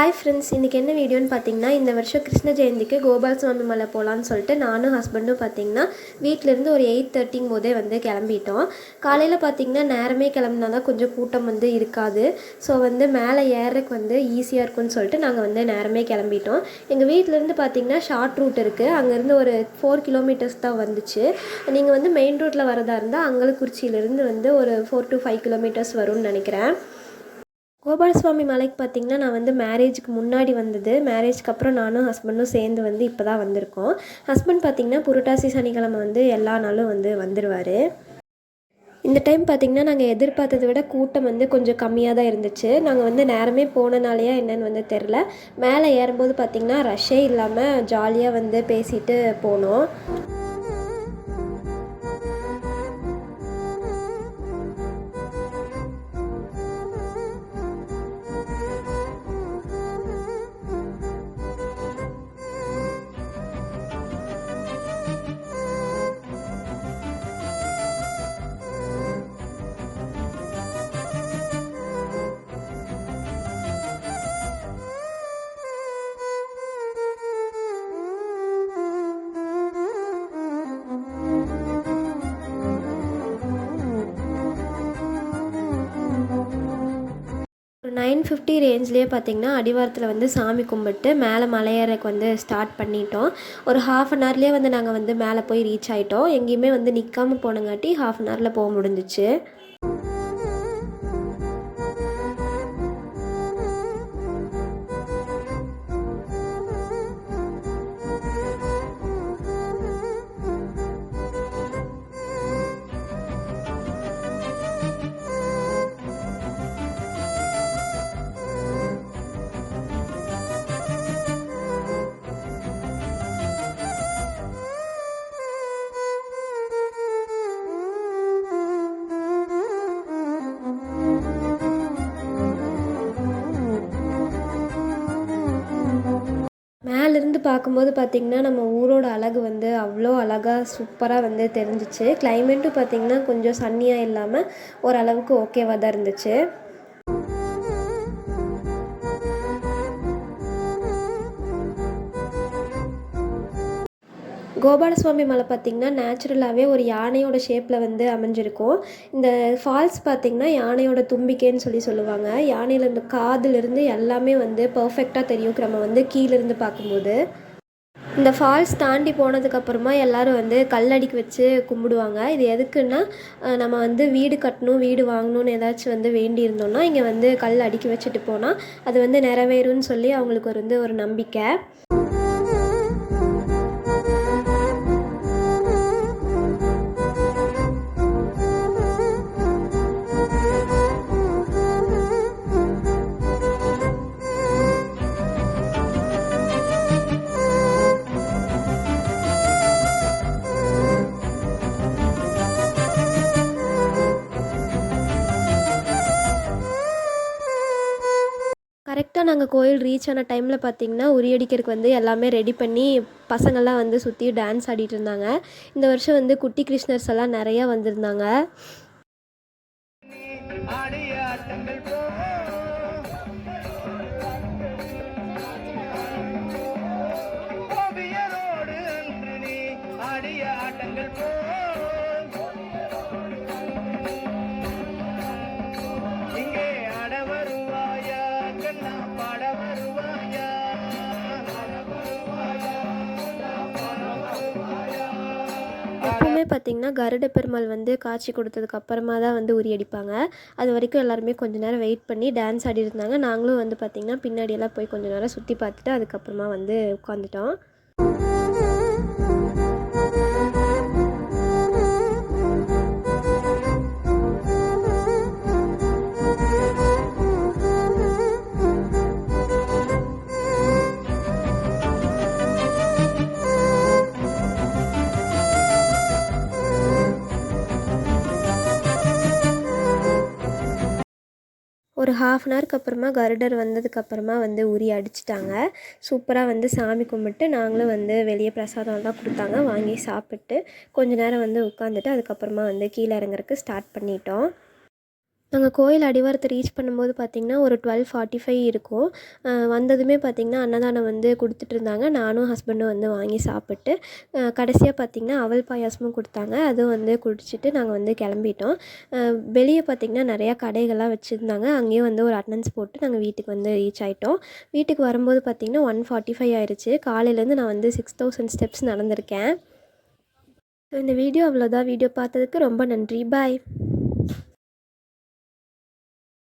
Hi friends இன்றைக்கி என்ன வீடியோன்னு பார்த்தீங்கன்னா இந்த வருஷம் கிருஷ்ண ஜெயந்திக்கு கோபால் சுவாமி மலை போகலான்னு சொல்லிட்டு நானும் ஹஸ்பண்டும் பார்த்தீங்கன்னா வீட்டிலேருந்து ஒரு எயிட் தேர்ட்டிங் போதே வந்து கிளம்பிட்டோம். காலையில் பார்த்தீங்கன்னா நேரமே கிளம்புனா தான் கொஞ்சம் கூட்டம் வந்து இருக்காது. ஸோ வந்து மேலே ஏறக்கு வந்து ஈஸியாக இருக்கும்னு சொல்லிட்டு நாங்கள் வந்து நேரமே கிளம்பிட்டோம். எங்கள் வீட்டிலேருந்து பார்த்தீங்கன்னா ஷார்ட் ரூட் இருக்குது அங்கேருந்து ஒரு ஃபோர் கிலோமீட்டர்ஸ் தான் வந்துச்சு. நீங்கள் வந்து மெயின் ரோட்டில் வரதா இருந்தால் அங்கலக்குறிச்சியிலேருந்து வந்து ஒரு ஃபோர் டு ஃபைவ் கிலோமீட்டர்ஸ் வரும்னு நினைக்கிறேன். கோபாலசுவாமி மலைக்கு பார்த்திங்கன்னா நான் வந்து மேரேஜுக்கு முன்னாடி வந்தது. மேரேஜ்க்கு அப்புறம் நானும் ஹஸ்பண்டும் சேர்ந்து வந்து இப்போ தான் வந்திருக்கோம். ஹஸ்பண்ட் பார்த்திங்கன்னா புரட்டாசி சனிக்கிழமை வந்து எல்லா நாளும் வந்து வந்துடுவார் இந்த டைம் பார்த்திங்கன்னா நாங்கள் எதிர்பார்த்ததை விட கூட்டம் வந்து கொஞ்சம் கம்மியாக தான் இருந்துச்சு. நாங்கள் வந்து நேரமே போனனாலையா என்னன்னு வந்து தெரில மேலே ஏறும்போது பார்த்திங்கன்னா ரஷ்ஷே இல்லாமல் ஜாலியாக வந்து பேசிட்டு போனோம். ஒரு நைன் ஃபிஃப்டி ரேஞ்ச்லேயே பார்த்திங்கன்னா அடிவாரத்தில் வந்து சாமி கும்பிட்டு மேலே மலையேறக்கு வந்து ஸ்டார்ட் பண்ணிட்டோம். ஒரு ஹாஃப் அன் ஹவர்லேயே வந்து நாங்கள் வந்து மேலே போய் ரீச் ஆகிட்டோம் எங்கேயுமே வந்து நிற்காம போனங்காட்டி ஹாஃப் அன் ஹவரில் போக முடிஞ்சிச்சு. இருந்து பார்க்கும்போது பார்த்திங்கன்னா நம்ம ஊரோட அழகு வந்து அவ்வளோ அழகாக சூப்பராக வந்து தெரிஞ்சிச்சு. கிளைமேட்டும் பார்த்திங்கன்னா கொஞ்சம் சன்னியாக இல்லாமல் ஓரளவுக்கு ஓகேவாக தான் இருந்துச்சு. கோபாலசுவாமி மலை பார்த்திங்கன்னா நேச்சுரலாகவே ஒரு யானையோட ஷேப்பில் வந்து அமைஞ்சிருக்கும். இந்த ஃபால்ஸ் பார்த்திங்கன்னா யானையோட தும்பிக்கைன்னு சொல்லி சொல்லுவாங்க. யானையில் இந்த காதுலேருந்து எல்லாமே வந்து பர்ஃபெக்டாக தெரியும். நம்ம வந்து கீழேருந்து பார்க்கும்போது. இந்த ஃபால்ஸ் தாண்டி போனதுக்கப்புறமா எல்லோரும் வந்து கல்லடிக்கு வச்சு கும்பிடுவாங்க. இது எதுக்குன்னா நம்ம வந்து வீடு கட்டணும் வீடு வாங்கணும்னு ஏதாச்சும் வந்து வேண்டி இருந்தோம்னா இங்கே வந்து கல் அடிக்கி வச்சுட்டு போனால் அது வந்து நிறைவேறும்னு சொல்லி அவங்களுக்கு ஒரு வந்து ஒரு நம்பிக்கை. கரெக்டாக நாங்கள் கோயில் ரீச் ஆன டைமில் பார்த்தீங்கன்னா உரியடிக்கிறதுக்கு வந்து எல்லாமே ரெடி பண்ணி பசங்கள்லாம் வந்து சுற்றி டான்ஸ் ஆடிட்டு இருந்தாங்க. இந்த வருஷம் வந்து குட்டி கிருஷ்ணர்ஸ் எல்லாம் நிறையா வந்திருந்தாங்க. ஆட்டங்கள் போ. பார்த்திங்கன்னா கருட பெருமாள் வந்து காட்சி கொடுத்ததுக்கு அப்புறமா தான் வந்து உரியடிப்பாங்க அது வரைக்கும் எல்லாருமே கொஞ்ச நேரம் வெயிட் பண்ணி டான்ஸ் ஆடி இருந்தாங்க நாங்களும் வந்து பார்த்திங்கன்னா பின்னாடியெல்லாம் போய் கொஞ்ச நேரம் சுற்றி பார்த்துட்டு அதுக்கப்புறமா வந்து உட்காந்துட்டோம் ஒரு ஹாஃப் அன் ஹவருக்கு அப்புறமா கருடர் வந்ததுக்கப்புறமா வந்து உரி அடிச்சிட்டாங்க. சூப்பராக வந்து சாமி கும்பிட்டு நாங்களும் வந்து வெளியே பிரசாதம்லாம் கொடுத்தாங்க. வாங்கி சாப்பிட்டு கொஞ்ச நேரம் வந்து உட்காந்துட்டு அதுக்கப்புறமா வந்து கீழே இறங்குறதுக்கு ஸ்டார்ட் பண்ணிட்டோம். நாங்கள் கோயில் அடிவாரத்தை ரீச் பண்ணும்போது பார்த்திங்கன்னா ஒரு டுவெல் ஃபார்ட்டி ஃபைவ் இருக்கும் வந்ததுமே பார்த்திங்கன்னா அன்னதானம் வந்து கொடுத்துட்டு இருந்தாங்க. நானும் ஹஸ்பண்டும் வந்து வாங்கி சாப்பிட்டு கடைசியாக பார்த்திங்கன்னா அவல் பாயாசமும் கொடுத்தாங்க. அதுவும் வந்து குடிச்சிட்டு நாங்கள் வந்து கிளம்பிட்டோம். வெளியே பார்த்திங்கன்னா நிறையா கடைகள்லாம் வச்சுருந்தாங்க. அங்கேயும் வந்து ஒரு அட்டனன்ஸ் போட்டு நாங்கள் வீட்டுக்கு வந்து ரீச் ஆகிட்டோம் வீட்டுக்கு வரும்போது பார்த்திங்கன்னா ஒன் ஃபார்ட்டி ஃபைவ் ஆயிடுச்சு காலையிலேருந்து நான் வந்து சிக்ஸ் தௌசண்ட் ஸ்டெப்ஸ் நடந்திருக்கேன். ஸோ இந்த வீடியோ அவ்வளோதான் வீடியோ பார்த்ததுக்கு ரொம்ப நன்றி. பாய்